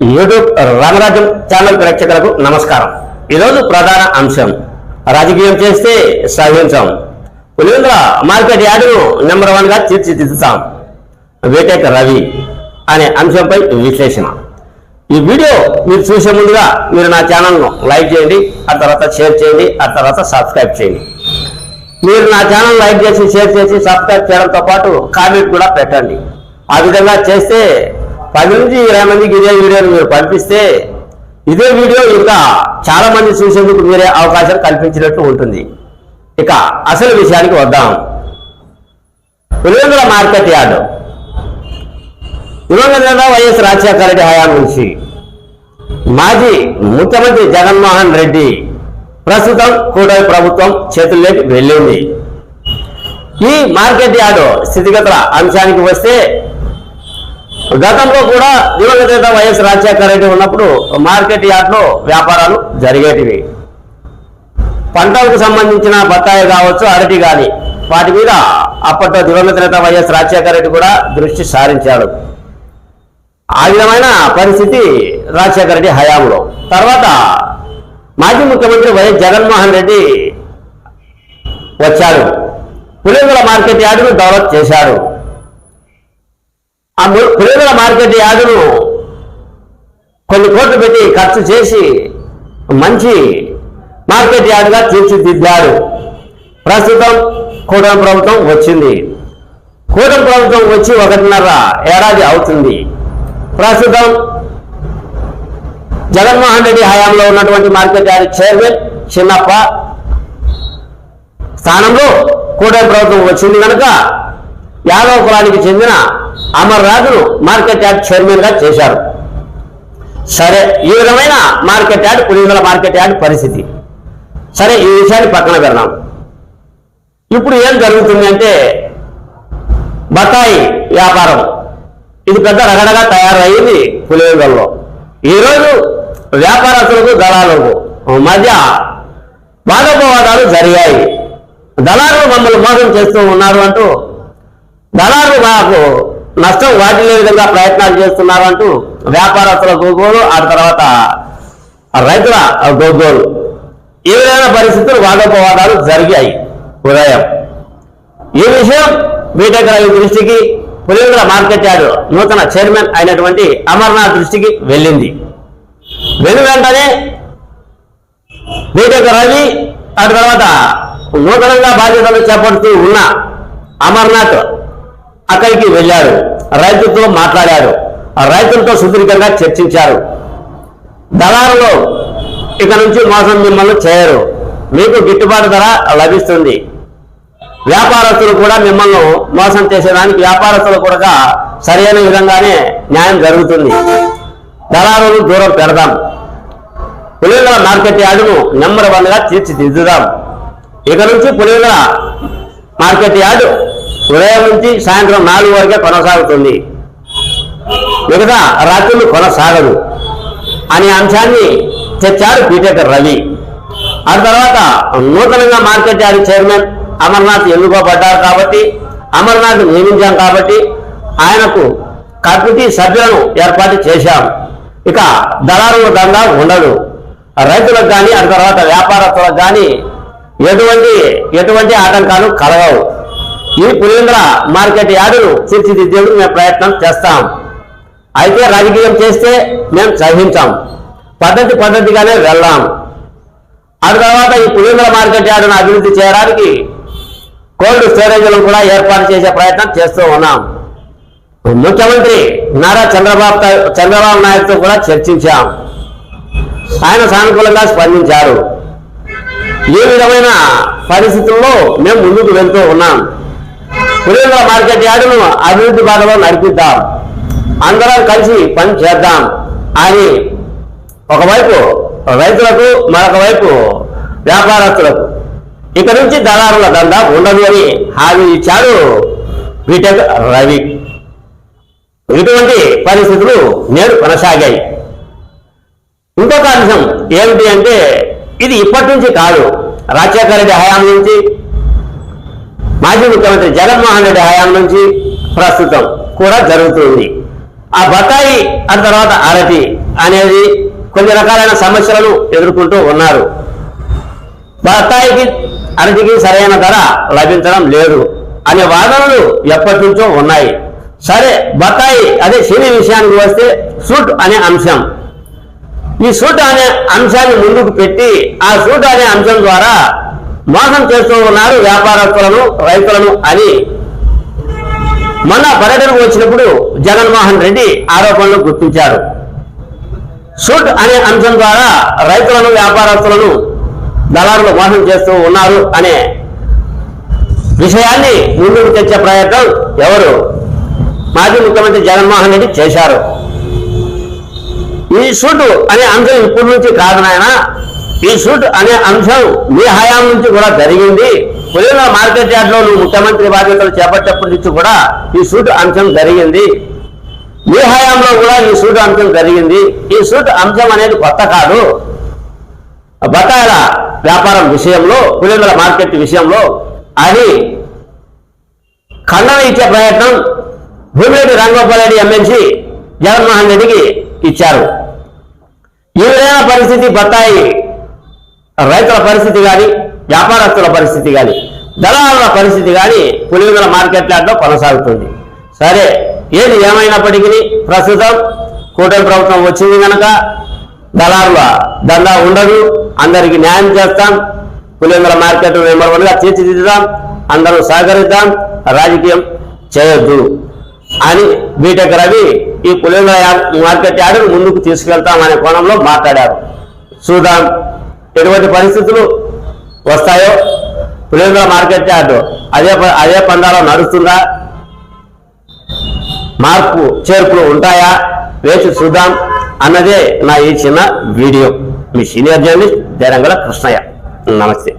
YouTube రామరాజ్యం channel ప్రేక్షకులకు నమస్కారం. ఈరోజు ప్రధాన అంశం. రాజకీయం చేస్తే సహించాం. పులివెందుల మార్కెట్ యార్డును నెంబర్ వన్గా తీర్చిదిద్దుతాం. వేటేక రవి అనే అంశంపై విశ్లేషణ. ఈ వీడియో మీరు చూసే ముందుగా మీరు నా ఛానల్ను లైక్ చేయండి ఆ తర్వాత షేర్ చేయండి ఆ తర్వాత సబ్స్క్రైబ్ చేయండి. మీరు నా ఛానల్ లైక్ చేసి షేర్ చేసి సబ్స్క్రైబ్ చేయడంతో పాటు కామెంట్ కూడా పెట్టండి. ఆ విధంగా చేస్తే పది నుంచి ఇరవై మందికి ఇదే వీడియోని మీరు పంపిస్తే ఇదే వీడియో ఇంకా చాలా మంది చూసేందుకు మీరే అవకాశం కల్పించినట్టు ఉంటుంది. ఇక అసలు విషయానికి వద్దాం. Pulivendula market yard. దివంగత వైఎస్ రాజశేఖర రెడ్డి హయాం నుంచి. మాజీ ముఖ్యమంత్రి జగన్మోహన్ రెడ్డి ప్రస్తుతం కూటమి ప్రభుత్వం చేతుల్లోకి వెళ్ళింది. ఈ మార్కెట్ యార్డు స్థితిగతుల అంశానికి వస్తే గతంలో కూడా దివంగత నేత వైఎస్ రాజశేఖర రెడ్డి ఉన్నప్పుడు మార్కెట్ యార్డ్లో వ్యాపారాలు జరిగేటివి. పంటలకు సంబంధించిన బత్తాయి కావచ్చు అరటి కానీ వాటి మీద అప్పట్లో దివంగత నేత వైఎస్ రాజశేఖర రెడ్డి కూడా దృష్టి సారించాడు. ఆ విధమైన పరిస్థితి రాజశేఖర రెడ్డి హయాంలో. తర్వాత మాజీ ముఖ్యమంత్రి వైఎస్ జగన్మోహన్ రెడ్డి వచ్చాడు పులివెందుల మార్కెట్ యార్డును డెవలప్ చేశాడు ఆ ము- మార్కెట్ యార్డును కొన్ని కోట్లు పెట్టి ఖర్చు చేసి మంచి మార్కెట్ యార్డుగా తీర్చిదిద్దాడు ప్రస్తుతం కూటమి ప్రభుత్వం వచ్చింది. కూటమి ప్రభుత్వం వచ్చి ఒకటిన్నర ఏడాది అవుతుంది. ప్రస్తుతం జగన్మోహన్ రెడ్డి హయాంలో ఉన్నటువంటి మార్కెట్ యార్డ్ చైర్మన్ చిన్నప్ప స్థానంలో కూటమి ప్రభుత్వం వచ్చింది కనుక యాదవ కులానికి చెందిన అమర్రాజును మార్కెట్ యార్డ్ చైర్మన్గా చేశారు. సరే ఈ విధమైన market yard Pulivendula market yard పరిస్థితి. సరే ఈ విషయాన్ని పక్కన పెడదాం. ఇప్పుడు ఏం జరుగుతుంది అంటే బత్తాయి వ్యాపారం. ఇది పెద్ద రగడగా తయారయ్యింది పులివెందులలో. ఈరోజు వ్యాపారస్తులకు దళాలకు మధ్య వాదోపవాదాలు జరిగాయి. దళారులు మమ్మల్ని మోసం చేస్తూ ఉన్నారు అంటూ దళారులు మాకు నష్టం వాటిల్లే విధంగా ప్రయత్నాలు చేస్తున్నారు అంటూ వ్యాపారస్తుల గోగోలు ఆ తర్వాత రైతుల గోగోలు. ఈ విధమైన పరిస్థితులు వాదోపవాదాలు జరిగాయి ఉదయం. ఈ విషయం బీటెక్ రవి దృష్టికి పులివెందుల మార్కెట్ యార్డు నూతన చైర్మన్ అయినటువంటి అమర్నాథ్ దృష్టికి వెళ్ళింది. వెళ్ళిన వెంటనే బీటెక్ రవి ఆ తర్వాత నూతనంగా బాధ్యతలు చేపడుతూ ఉన్న అమర్నాథ్ అక్కడికి వెళ్ళాడు రైతులతో మాట్లాడాడు ఆ రైతులతో సుదీర్ఘంగా చర్చించారు. దళారులు ఇక నుంచి మోసం మిమ్మల్ని చేయరు. మీకు గిట్టుబాటు ధర లభిస్తుంది. వ్యాపారస్తులు కూడా మిమ్మల్ని మోసం చేసేదానికి వ్యాపారస్తులు కూడా సరైన విధంగానే న్యాయం జరుగుతుంది. దళారులు దూరం పెడదాం. పులివెల మార్కెట్ యార్డును నెంబర్ వన్గా తీర్చిదిద్దుదాం. ఇక నుంచి పులివెల మార్కెట్ యార్డు ఉదయం నుంచి సాయంత్రం నాలుగు వరకే కొనసాగుతుంది. మిగతా రాత్రులు కొనసాగదు. అనే అంశాన్ని తెచ్చారు పీటేకర్ రవి. ఆ తర్వాత నూతనంగా మార్కెట్ యార్డ్ చైర్మన్ అమర్నాథ్ ఎన్నుకోబడ్డారు కాబట్టి అమర్నాథ్ నియమించాం కాబట్టి ఆయనకు కమిటీ సభ్యులను ఏర్పాటు చేశాం. ఇక దళారుల దందా ఉండదు. రైతులకు కానీ ఆ తర్వాత వ్యాపారస్తులకు కానీ ఎటువంటి ఎటువంటి ఆటంకాలు కలగవు. ఈ పులేంద్ర మార్కెట్ యార్డును తీర్చిదిద్దేందుకు మేము ప్రయత్నం చేస్తాం. అయితే రాజకీయం చేస్తే మేము సహించాం. పద్ధతి పద్ధతిగానే వెళ్దాం. ఆ తర్వాత ఈ పులేంద్ర మార్కెట్ యార్డును అభివృద్ధి చేయడానికి కోల్డ్ స్టోరేజ్లను కూడా ఏర్పాటు చేసే ప్రయత్నం చేస్తూ ఉన్నాం. ముఖ్యమంత్రి నారా చంద్రబాబు చంద్రబాబు నాయుడుతో కూడా చర్చించాం. ఆయన సానుకూలంగా స్పందించారు. ఈ విధమైన పరిస్థితుల్లో మేము ముందుకు వెళ్తూ ఉన్నాం. పులివెందుల మార్కెట్ యార్డును అభివృద్ధి బాటలో నడిపిద్దాం. అందరం కలిసి పని చేద్దాం. అని ఒకవైపు రైతులకు మరొక వైపు వ్యాపారస్తులకు. ఇక నుంచి దళారుల దందా ఉండదు అని హామీ ఇచ్చాడు బీటెక్ రవి. ఇటువంటి పరిస్థితులు నేడు కొనసాగాయి. ఇంకొక అంశం ఏమిటి అంటే ఇది ఇప్పటి నుంచి కాదు. రాజశేఖర రెడ్డి హయాం నుంచి మాజీ ముఖ్యమంత్రి జగన్మోహన్ రెడ్డి హయాం నుంచి ప్రస్తుతం కూడా జరుగుతుంది. ఆ బత్తాయి ఆ తర్వాత అరటి అనేది కొన్ని రకాలైన సమస్యలను ఎదుర్కొంటూ ఉన్నారు. బత్తాయికి అరటికి సరైన ధర లభించడం లేదు అనే వాదనలు ఎప్పటి నుంచో ఉన్నాయి. సరే బత్తాయి అదే శని విషయానికి వస్తే సూట్ అనే అంశం. ఈ సూట్ అనే అంశాన్ని ముందుకు పెట్టి ఆ సూట్ అనే అంశం ద్వారా మోసం చేస్తూ ఉన్నారు వ్యాపారస్తులను రైతులను అని. మొన్న పర్యటనకు వచ్చినప్పుడు జగన్మోహన్ రెడ్డి ఆరోపణలు గుర్తించారు. సూట్ అనే అంశం ద్వారా రైతులను వ్యాపారస్తులను దళారులు మోసం చేస్తూ ఉన్నారు అనే విషయాన్ని ముందుకు తెచ్చే ప్రయత్నం ఎవరు? మాజీ ముఖ్యమంత్రి జగన్మోహన్ రెడ్డి చేశారు. ఈ సూటు అనే అంశం ఇప్పటి నుంచి కాదు నాయన. ఈ సూట్ అనే అంశం మీ హయాం నుంచి కూడా జరిగింది. పులిల మార్కెట్ యార్డ్లో నువ్వు ముఖ్యమంత్రి బాధ్యతలు చేపట్టేప్పటి నుంచి కూడా ఈ సూట్ అంశం జరిగింది. మీ హయాంలో కూడా ఈ సూట్ అంశం జరిగింది. ఈ సూట్ అంశం అనేది కొత్త కాదు. బత్తాయిల వ్యాపారం విషయంలో పులిందల మార్కెట్ విషయంలో అది ఖండన ఇచ్చే ప్రయత్నం భూమిరెడ్డి రంగోపాలరెడ్డి ఎమ్మెల్సీ జగన్మోహన్ రెడ్డికి ఇచ్చారు. ఈ విధమైన పరిస్థితి బత్తాయి రైతుల పరిస్థితి కానీ వ్యాపారస్తుల పరిస్థితి కానీ దళారుల పరిస్థితి కానీ పులివెందుల మార్కెట్ యార్డ్లో కొనసాగుతుంది. సరే ఏది ఏమైనప్పటికీ ప్రస్తుతం కూటమి ప్రభుత్వం వచ్చింది కనుక దళారుల దందా ఉండదు. అందరికీ న్యాయం చేస్తాం. పులివెందుల మార్కెట్ నెంబర్ వన్గా తీర్చిదిద్దాం అందరూ సహకరిద్దాం. రాజకీయం చేయొద్దు అని బీటెక్ రవి ఈ పులివెందుల యా- మార్కెట్ యార్డును ముందుకు తీసుకెళ్తామనే కోణంలో మాట్లాడారు. చూద్దాం. ఎటువంటి పరిస్థితులు వస్తాయో పులివెందుల మార్కెట్ యార్డు అదే ప- అదే పందాలో నడుస్తుందా? మార్పు చేర్పులు ఉంటాయా? వేచి చూద్దాం అన్నదే నా ఈ చిన్న వీడియో. మీ సీనియర్ జర్నలిస్ట్ దేరంగల కృష్ణయ్య. నమస్తే.